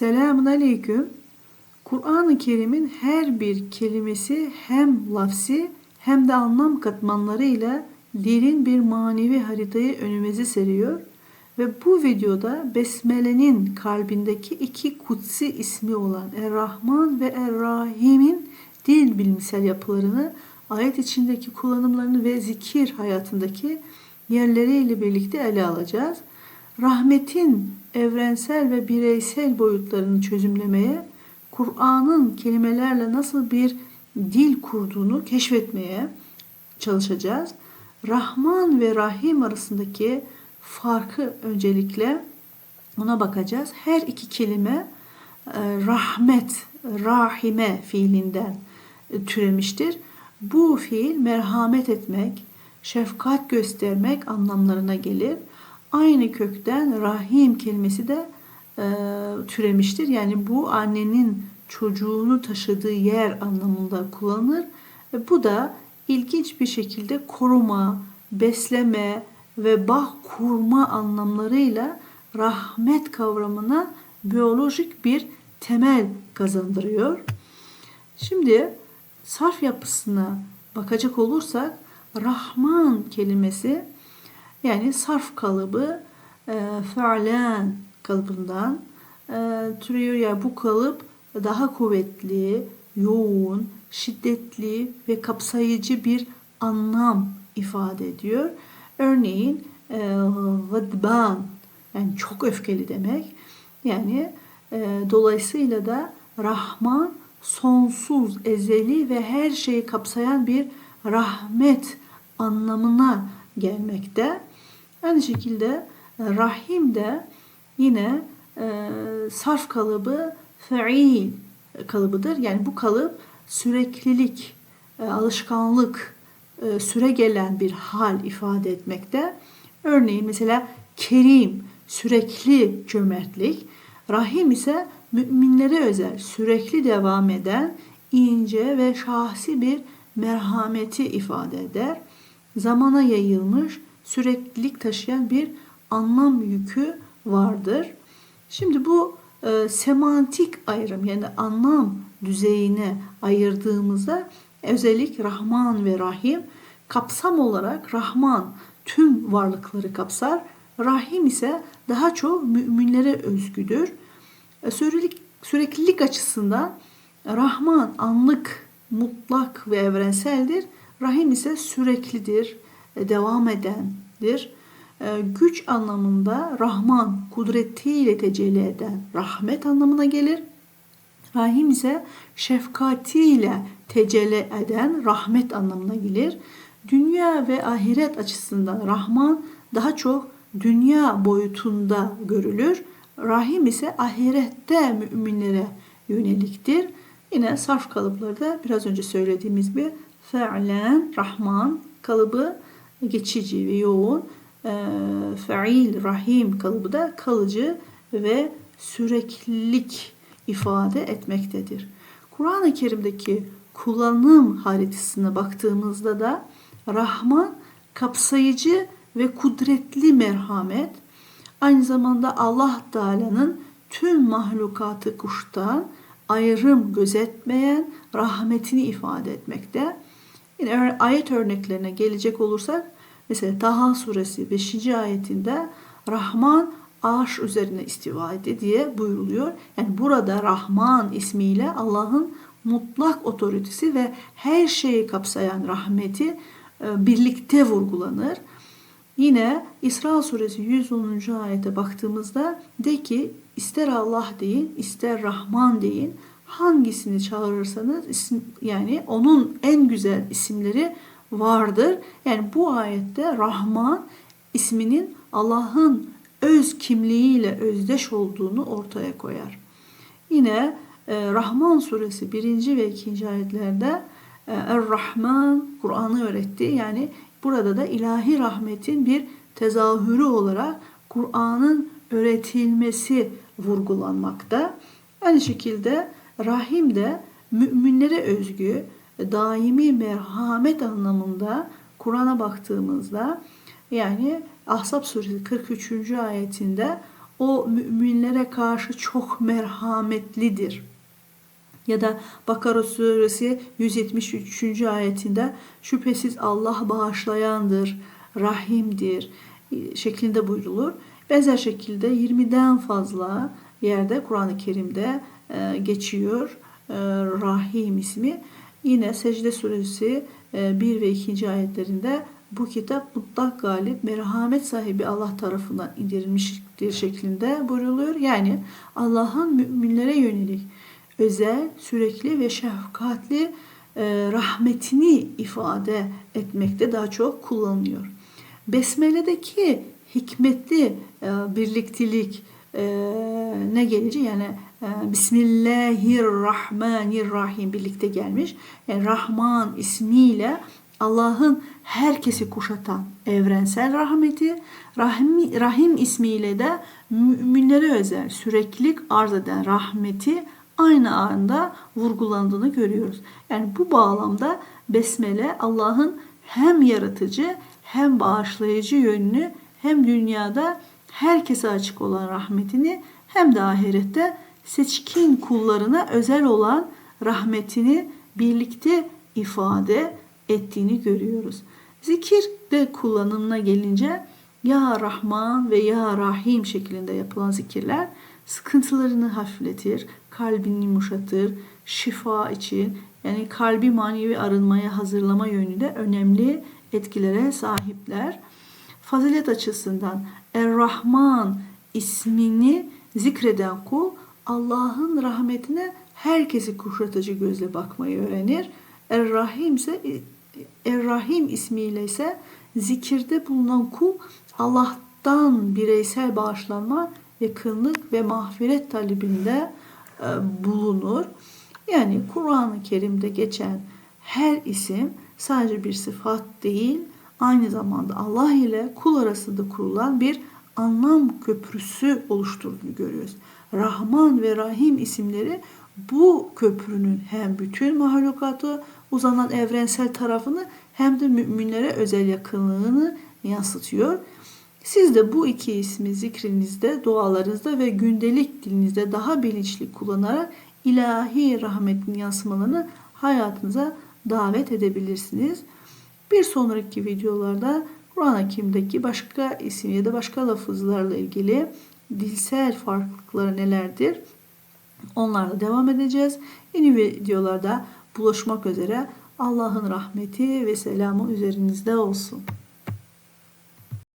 Selamun Aleyküm. Kur'an-ı Kerim'in her bir kelimesi hem lafsi hem de anlam katmanlarıyla derin bir manevi haritayı önümüze seriyor. Ve bu videoda Besmele'nin kalbindeki iki kutsi ismi olan Er-Rahman ve Er-Rahim'in dil bilimsel yapılarını, ayet içindeki kullanımlarını ve zikir hayatındaki yerleriyle birlikte ele alacağız. Rahmetin evrensel ve bireysel boyutlarını çözümlemeye, Kur'an'ın kelimelerle nasıl bir dil kurduğunu keşfetmeye çalışacağız. Rahman ve Rahim arasındaki farkı öncelikle ona bakacağız. Her iki kelime e, rahmet, rahime fiilinden e, türemiştir. Bu fiil merhamet etmek, şefkat göstermek anlamlarına gelir. Aynı kökten rahim kelimesi de e, türemiştir. Yani bu annenin çocuğunu taşıdığı yer anlamında kullanılır. E, bu da ilginç bir şekilde koruma, besleme ve bağ kurma anlamlarıyla rahmet kavramına biyolojik bir temel kazandırıyor. Şimdi sarf yapısına bakacak olursak Rahman kelimesi yani sarf kalıbı e, fealen kalıbından e, türüyor. Yani bu kalıp daha kuvvetli, yoğun, şiddetli ve kapsayıcı bir anlam ifade ediyor. Örneğin e, gadban yani çok öfkeli demek. Yani e, dolayısıyla da Rahman sonsuz, ezeli ve her şeyi kapsayan bir rahmet anlamına gelmekte. Aynı şekilde e, rahim de yine e, sarf kalıbı fe'il kalıbıdır. Yani bu kalıp süreklilik, e, alışkanlık, süre gelen bir hal ifade etmekte. Örneğin mesela kerim, sürekli cömertlik. Rahim ise müminlere özel, sürekli devam eden, ince ve şahsi bir merhameti ifade eder. Zamana yayılmış, süreklilik taşıyan bir anlam yükü vardır. Şimdi bu e, semantik ayrım yani anlam düzeyine ayırdığımızda özellik Rahman ve Rahim kapsam olarak Rahman tüm varlıkları kapsar. Rahim ise daha çok müminlere özgüdür. E, süreklilik, süreklilik açısından Rahman anlık, mutlak ve evrenseldir. Rahim ise süreklidir, devam edendir. E, güç anlamında Rahman kudretiyle tecelli eden rahmet anlamına gelir. Rahim ise şefkatiyle tecelli eden rahmet anlamına gelir. Dünya ve ahiret açısından Rahman daha çok dünya boyutunda görülür. Rahim ise ahirette müminlere yöneliktir. Yine sarf kalıpları da biraz önce söylediğimiz bir fe'len, rahman kalıbı geçici ve yoğun. E, fe'il, rahim kalıbı da kalıcı ve süreklilik ifade etmektedir. Kur'an-ı Kerim'deki kullanım haritasına baktığımızda da Rahman kapsayıcı ve kudretli merhamet, aynı zamanda Allah Teala'nın tüm mahlukatı kuştan ayrım gözetmeyen rahmetini ifade etmekte. Yine ayet örneklerine gelecek olursak mesela Taha suresi 5. ayetinde Rahman arş üzerine istiva etti diye buyuruluyor. Yani burada Rahman ismiyle Allah'ın mutlak otoritesi ve her şeyi kapsayan rahmeti e, birlikte vurgulanır. Yine İsra suresi 110. ayete baktığımızda de ki ister Allah deyin ister Rahman deyin hangisini çağırırsanız isim, yani onun en güzel isimleri vardır. Yani bu ayette Rahman isminin Allah'ın öz kimliğiyle özdeş olduğunu ortaya koyar. Yine e, Rahman suresi 1. ve 2. ayetlerde e, Er-Rahman Kur'an'ı öğretti. Yani burada da ilahi rahmetin bir tezahürü olarak Kur'an'ın öğretilmesi vurgulanmakta. Aynı şekilde Rahim de müminlere özgü daimi merhamet anlamında Kur'an'a baktığımızda yani Ahzab suresi 43. ayetinde O müminlere karşı çok merhametlidir. Ya da Bakara suresi 173. ayetinde şüphesiz Allah bağışlayandır, rahimdir şeklinde buyrulur. Benzer şekilde 20'den fazla yerde Kur'an-ı Kerim'de e, geçiyor e, Rahim ismi. Yine Secde suresi 1 ve 2. ayetlerinde bu kitap mutlak galip, merhamet sahibi Allah tarafından indirilmiştir şeklinde buyruluyor. Yani Allah'ın müminlere yönelik özel, sürekli ve şefkatli e, rahmetini ifade etmekte daha çok kullanılıyor. Besmele'deki hikmetli e, birliktelik e, ne gelecek? Yani e, Bismillahirrahmanirrahim birlikte gelmiş. Yani Rahman ismiyle Allah'ın herkesi kuşatan evrensel rahmeti, Rahim, Rahim ismiyle de müminlere özel süreklilik arz eden rahmeti aynı anda vurgulandığını görüyoruz. Yani bu bağlamda Besmele Allah'ın hem yaratıcı hem bağışlayıcı yönünü hem dünyada herkese açık olan rahmetini hem de ahirette seçkin kullarına özel olan rahmetini birlikte ifade ettiğini görüyoruz. Zikir de kullanımına gelince Ya Rahman ve Ya Rahim şeklinde yapılan zikirler sıkıntılarını hafifletir, kalbini yumuşatır, şifa için yani kalbi manevi arınmaya hazırlama yönünde önemli etkilere sahipler. Fazilet açısından Er-Rahman ismini zikreden kul Allah'ın rahmetine herkesi kuşatıcı gözle bakmayı öğrenir. Er-Rahim ise Er-Rahim ismiyle ise zikirde bulunan kul Allah'tan bireysel bağışlanma, yakınlık ve mağfiret talebinde e, bulunur. Yani Kur'an-ı Kerim'de geçen her isim sadece bir sıfat değil, aynı zamanda Allah ile kul arasında kurulan bir anlam köprüsü oluşturduğunu görüyoruz. Rahman ve Rahim isimleri bu köprünün hem bütün mahlukatı uzanan evrensel tarafını hem de müminlere özel yakınlığını yansıtıyor. Siz de bu iki ismi zikrinizde, dualarınızda ve gündelik dilinizde daha bilinçli kullanarak ilahi rahmetin yansımalarını hayatınıza davet edebilirsiniz. Bir sonraki videolarda Kur'an-ı Hakim'deki başka isim ya da başka lafızlarla ilgili dilsel farklılıkları nelerdir? Onlarla devam edeceğiz. Yeni videolarda buluşmak üzere. Allah'ın rahmeti ve selamı üzerinizde olsun.